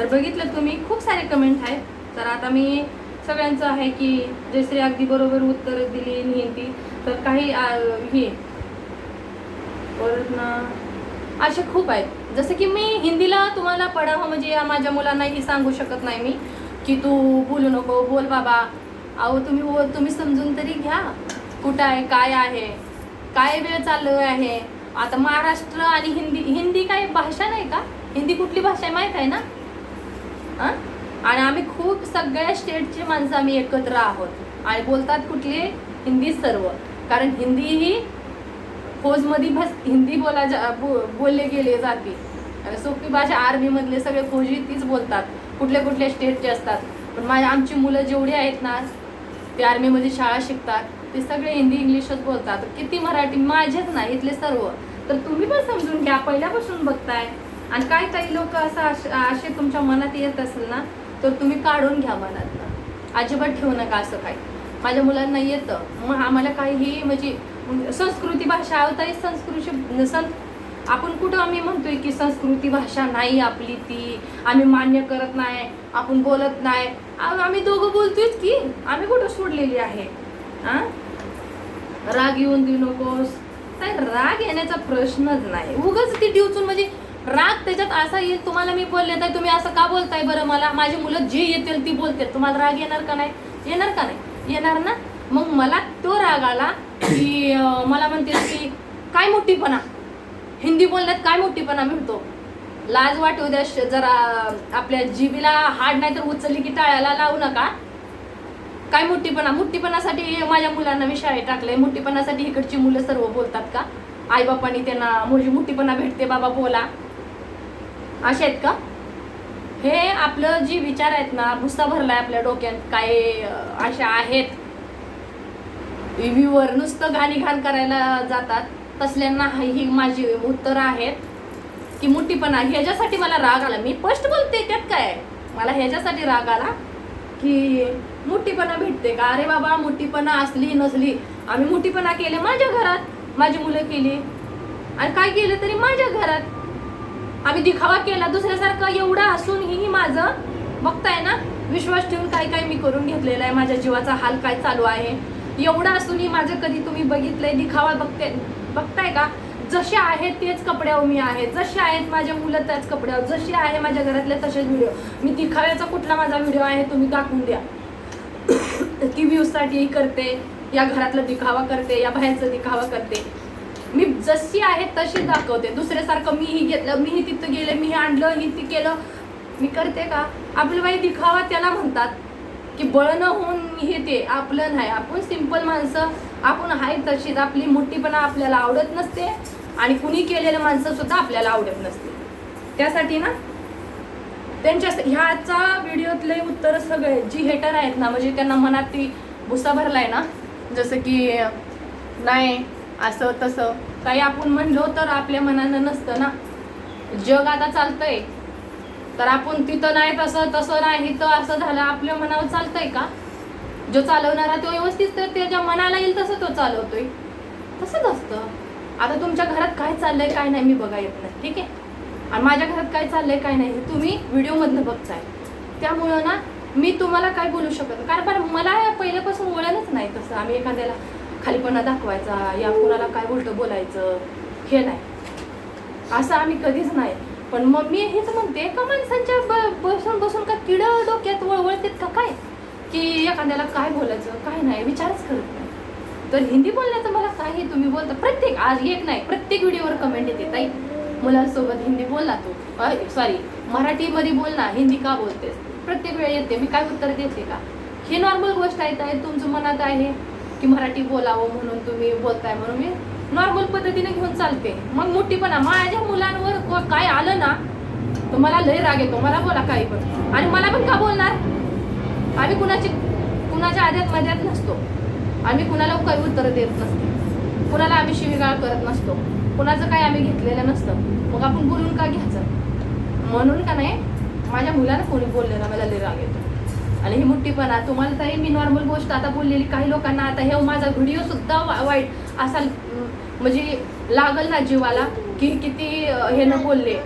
तर बघितलं तुम्ही खूप सारे कमेंट आहेत. तर आता मी सगळ्यांचं आहे की जयश्री अगदी बरोबर उत्तर दिली हिंदी. तर काही हे. परत ना असे खूप आहेत. जसं की मी हिंदीला तुम्हाला पडावं म्हणजे या माझ्या मुलांनाही सांगू शकत नाही मी की तू बोलू नको बोल बाबा. अहो तुम्ही हो तुम्ही समजून तरी घ्या. कुठं आहे काय आहे काय वेळ चालू आहे. आता महाराष्ट्र आणि हिंदी हिंदी काय भाषा नाही का? हिंदी कुठली भाषा आहे माहीत आहे ना? आणि आम्ही खूप सगळ्या स्टेटची माणसं आम्ही एकत्र आहोत. आणि बोलतात कुठली? हिंदी सर्व. कारण हिंदी ही फौजमध्ये भास हिंदी बोला जा बो, बोलले गेले जाते. सोपी भाषा आर्मीमधले सगळे फौजी तीच बोलतात. कुठल्या कुठल्या स्टेटचे असतात. पण माझ्या आमची मुलं जेवढी आहेत ना ते आर्मीमध्ये शाळा शिकतात. ते सगळे हिंदी इंग्लिशच बोलतात. किती मराठी? माझेच नाही इथले सर्व. तर तुम्ही पण समजून घ्या. पहिल्यापासून बघताय. आणि काय काही लोक असं अश- असे तुमच्या मनात येत असेल ना तर तुम्ही काढून घ्या मनातनं. अजिबात ठेवू नका असं काही. माझ्या मुलांना येतं. मग आम्हाला काहीही म्हणजे संस्कृती भाषा आवताही संस्कृती सं आपण कुठं आम्ही म्हणतोय की संस्कृती भाषा नाही आपली ती. आम्ही मान्य करत नाही आपण बोलत नाही. आम्ही दोघं बोलतोयच की. आम्ही कुठं सोडलेली आहे? हां राग येऊन देऊ नकोस. काय राग येण्याचा प्रश्नच नाही. उगाच ती डिवचून म्हणजे राग त्याच्यात असा येईल तुम्हाला मी बोलले तर तुम्ही असं का बोलताय बरं मला? माझी मुलं जे येतील ती बोलतील. तुम्हाला राग येणार का नाही? येणार का नाही? येणार ना? मग मला तो राग आला की मला म्हणते की काय मोठीपणा? हिंदी बोलण्यात काय मोठीपणा? मिळतो लाज वाटू द्या जरा आपल्या जिबीला हाड नाही तर उचलली की टाळ्याला लावू नका. काय मोठीपणा? मोठीपणासाठी माझ्या मुलांना मी शाळेत टाकलंय. मोठीपणासाठी इकडची मुलं सर्व बोलतात का? आई बापांनी त्यांना म्हणजे मोठीपणा भेटते बाबा बोला. असे आहेत का? हे आपलं जी विचार आहेत ना भुस्सा भरलाय आपल्या डोक्यात काय अशा आहेत. व्ह्यूवर नुसतं घाणीघाण करायला जातात. तसल्यांना ही माझी उत्तरं आहेत. की मोठीपणा ह्याच्यासाठी मला राग आला. मी स्पष्ट बोलते त्यात काय मला ह्याच्यासाठी राग आला की मोठीपणा भेटते का? अरे बाबा मोठीपणा असली नसली. आम्ही मोठीपणा केले माझ्या घरात. माझी मुलं केली. आणि काय केलं तरी माझ्या घरात. आम्ही दिखावा केला. दुसऱ्यासारखं एवढं असूनही माझं बघताय ना? विश्वास ठेवून काय काय मी करून घेतलेला आहे? माझ्या जीवाचा हाल काय चालू आहे? एवढं असूनही माझं कधी तुम्ही बघितलंय? दिखावा बघते. बघताय का? जसे आहेत तेच कपड्यावर मी आहे. जसे आहेत माझ्या मुलं त्याच कपड्यावर. जसे आहे माझ्या घरातले तसेच व्हिडिओ मी दिखाव्याचा कुठला माझा व्हिडिओ आहे तुम्ही दाखवून द्या. की व्ह्यूजसाठी करते. या घरातला दिखावा करते. या बाहेरचा दिखावा करते. मी जशी आहे तशी दाखवते. दुसऱ्यासारखं मीही घेतलं मीही तिथं गेले मी आणलं ही ती केलं. मी करते का? आपलं बाई दिखावा त्याला म्हणतात की बळणं होऊन हे ते आपलं नाही. आपण सिंपल माणसं आपण आहे तशीच. आपली मोठीपणा आपल्याला आवडत नसते आणि कुणी केलेलं माणसं सुद्धा आपल्याला आवडत नसते. त्यासाठी ना त्यांच्या ह्याचा व्हिडिओतले उत्तर सगळे जी हेटर आहेत ना म्हणजे त्यांना मनात ती भुसा भरलाय ना जसं की नाही असं तसं. काही आपण म्हणलो तर आपल्या मनानं नसतं ना. जग आता चालतंय. तर आपण तिथं नाही तसं तसं नाही तर असं झालं आपल्या मनावर चालतंय का? जो चालवणारा तो व्यवस्थित तर त्याच्या मनाला येईल तसं तो चालवतोय. तसंच असतं. आता तुमच्या घरात काय चाललंय काय नाही मी बघा येत नाही ठीक आहे? आणि माझ्या घरात काय चाललंय काय नाही हे तुम्ही व्हिडिओमधनं बघताय. त्यामुळं ना मी तुम्हाला काय बोलू शकत नाही. कारण पण मला पहिल्यापासून वळणच नाही तसं. आम्ही एखाद्याला खालीपणा दाखवायचा या कोणाला काय उलटं बोलायचं हे नाही. असं आम्ही कधीच नाही. पण मग मी हेच म्हणते का माणसांच्या ब- बसून बसून का किड डोक्यात वळवळतेत का काय? की एखाद्याला काय बोलायचं काय नाही विचारच करत नाही. तर हिंदी बोलण्याचं मला काही तुम्ही बोलता प्रत्येक आज एक नाही प्रत्येक व्हिडिओवर कमेंट येते ताई. मुलांसोबत हिंदी बोलला तू. सॉरी मराठीमध्ये बोल ना हिंदी का बोलतेस? प्रत्येक वेळ येते मी काय उत्तर देते का? ही नॉर्मल गोष्ट आहे ताई तुमचं मनात आहे. की मराठी बोलावं म्हणून तुम्ही बोलताय म्हणून मी नॉर्मल पद्धतीने घेऊन चालते. मग मोठीपणा माझ्या मुलांवर काय आलं ना तर मला लय राग येतो. मला बोला काही पण. आणि मला पण का बोलणार? आम्ही कुणाची कुणाच्या आद्यात मध्यात नसतो. आम्ही कुणाला काही उत्तर देत नसते. कुणाला आम्ही शिवीगाळ करत नसतो. कुणाचं काही आम्ही घेतलेलं नसतं. मग आपण बोलून का घ्यायचं? म्हणून का नाही? माझ्या मुलाला कोणी बोलले ना मला लय राग येतो. आणि ही मुठ्ठीपणा तुम्हाला तरी मी नॉर्मल गोष्ट आता बोललेली काही लोकांना आता हे माझा व्हिडिओ सुद्धा वा- वाईट असा म्हणजे लागल ना जीवाला की किती हे न बोलले.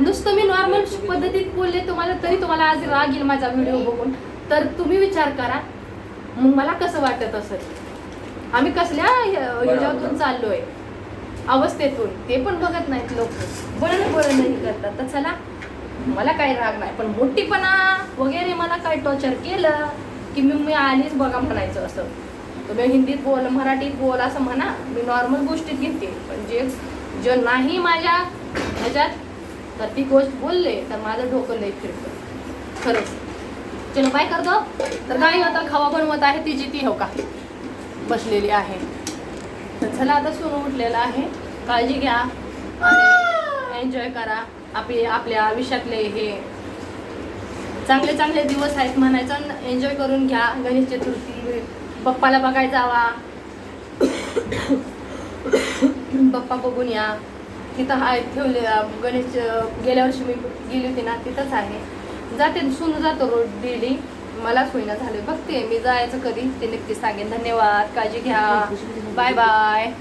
नुसतं मी नॉर्मल पद्धतीत बोलले तुम्हाला तरी तुम्हाला आज राग येईल माझा व्हिडिओ बघून. तर तुम्ही विचार करा मग मला कसं वाटत असेल? आम्ही कसल्या ह्या- ह्याच्यातून चाललोय? अवस्थेतून. ते पण बघत नाहीत लोक. बळण बळण नाही करतात. तर चला मला काही राग नाही. पण मोठीपणा वगैरे मला काय टॉर्चर केलं की मी मी आलीच बघा म्हणायचं असं. तुम्ही हिंदीत बोल मराठीत बोल असं म्हणा मी नॉर्मल गोष्टीत घेते. पण जे जे नाही माझ्या ह्याच्यात तर ती गोष्ट बोलले तर माझं डोकं लई फिरतं. खरंच. चलो काय करतो. तर काय आता खवा बनवत आहे तिची ती हो का? बसलेली आहे. तर चला आता सुरू उठलेला आहे. काळजी घ्या. आणि एन्जॉय करा. आपले आपल्या आयुष्यातले हे चांगले चांगले दिवस आहेत म्हणायचं एन्जॉय करून घ्या. गणेश चतुर्थी बाप्पाला बघायला जावा. बाप्पा बघून या. तिथं आहे ठेवले गणेश गेल्या वर्षी मी गेली होती ना तिथंच आहे. जाते सुन जातो रोज डेली मलाच होईना झाले. बघते मी जायचं कधी? ते नक्की सांगेन. धन्यवाद. काळजी घ्या. Bye bye